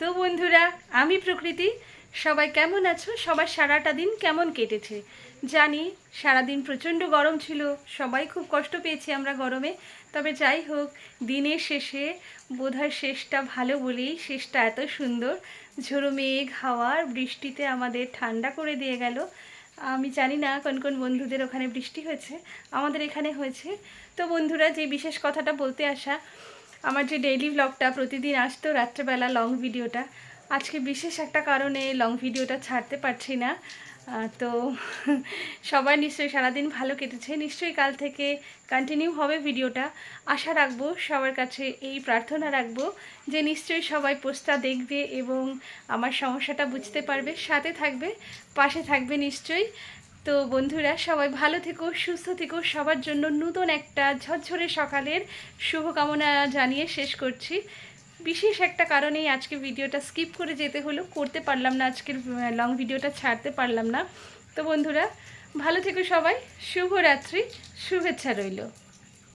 তো বন্ধুরা, আমি প্রকৃতি। সবাই কেমন আছো? সবার সারাটা দিন কেমন কেটেছে? জানি, সারাদিন প্রচণ্ড গরম ছিল। সবাই খুব কষ্ট পেয়েছি আমরা গরমে। তবে যাই হোক, দিনের শেষে বোধহয় শেষটা ভালো বলেই শেষটা এত সুন্দর। ঝোড়ো মেঘ হাওয়ার বৃষ্টিতে আমাদের ঠান্ডা করে দিয়ে গেল। আমি জানি না কোন কোন বন্ধুদের ওখানে বৃষ্টি হয়েছে, আমাদের এখানে হয়েছে। তো বন্ধুরা, যে বিশেষ কথাটা বলতে আসা আমার যে ডেইলি ব্লগটা প্রতিদিন আসতো, রাত্রেবেলা লং ভিডিওটা আজকে বিশেষ একটা কারণে লং ভিডিওটা ছাড়তে পারছি না। তো সবাই নিশ্চয়ই সারাদিন ভালো কেটেছে। নিশ্চয়ই কাল থেকে কন্টিনিউ হবে ভিডিওটা আশা রাখব, সবার কাছে এই প্রার্থনা রাখব যে নিশ্চয়ই সবাই পোস্টটা দেখবে এবং আমার সমস্যাটা বুঝতে পারবে, সাথে থাকবে, পাশে থাকবে নিশ্চয়ই। তো বন্ধুরা, সবাই ভালো থেকো, সুস্থ থেকো। সবার জন্য নতুন একটা ঝরঝরে সকালের শুভকামনা জানিয়ে শেষ করছি। বিশেষ একটা কারণেই আজকে ভিডিওটা স্কিপ করে যেতে হলো, করতে পারলাম না আজকের লং ভিডিওটা ছাড়তে পারলাম না। তো বন্ধুরা, ভালো থেকো সবাই, শুভরাত্রি, শুভেচ্ছা রইল।